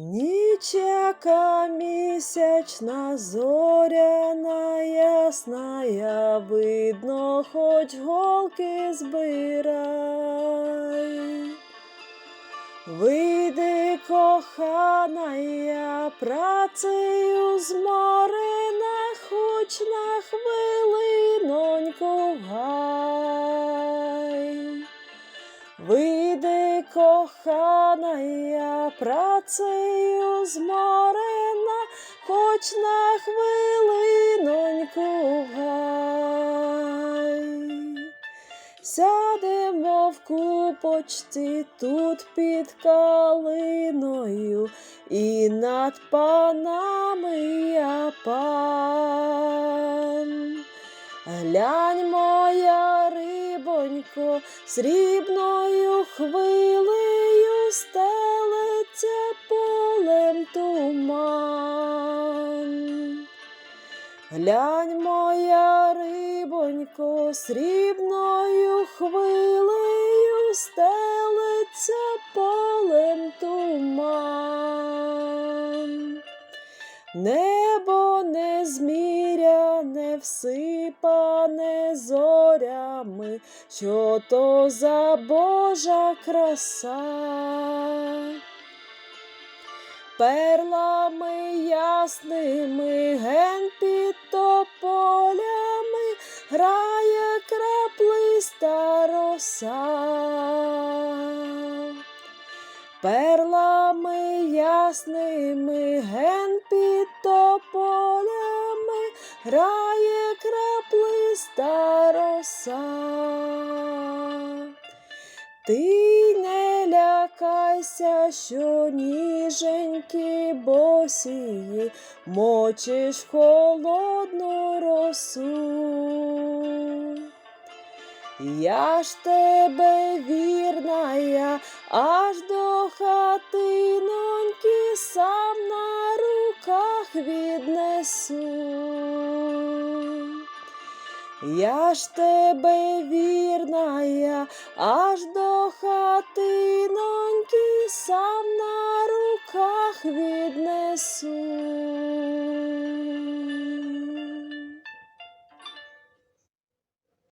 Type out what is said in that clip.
Ніч, яка місячна, зоряна, ясна, видно, хоч голки збирай. Вийди, кохана, я працею зморена, хоч на хвилиноньку гай. Вийди, кохана, я працею зморена, хоч на хвилиноньку гай. Сядемо в купочці тут під калиною, і над панами я пан. Глянь, моя рибонько, срібною туман. Глянь, моя рибонько, срібною хвилею стелиться полем туман. Небо не зміряне, всипане зорями, що то за Божа краса. Перлами ясними ген під тополями грає краплиста роса. Перлами ясними ген під тополями грає краплиста роса. Ти лякайся, що ніженькі босії мочиш холодну росу. Я ж тебе вірна, я аж до хатиноньки сам на руках віднесу. Я ж тебе вірна, я аж до хатиноньки віднесу.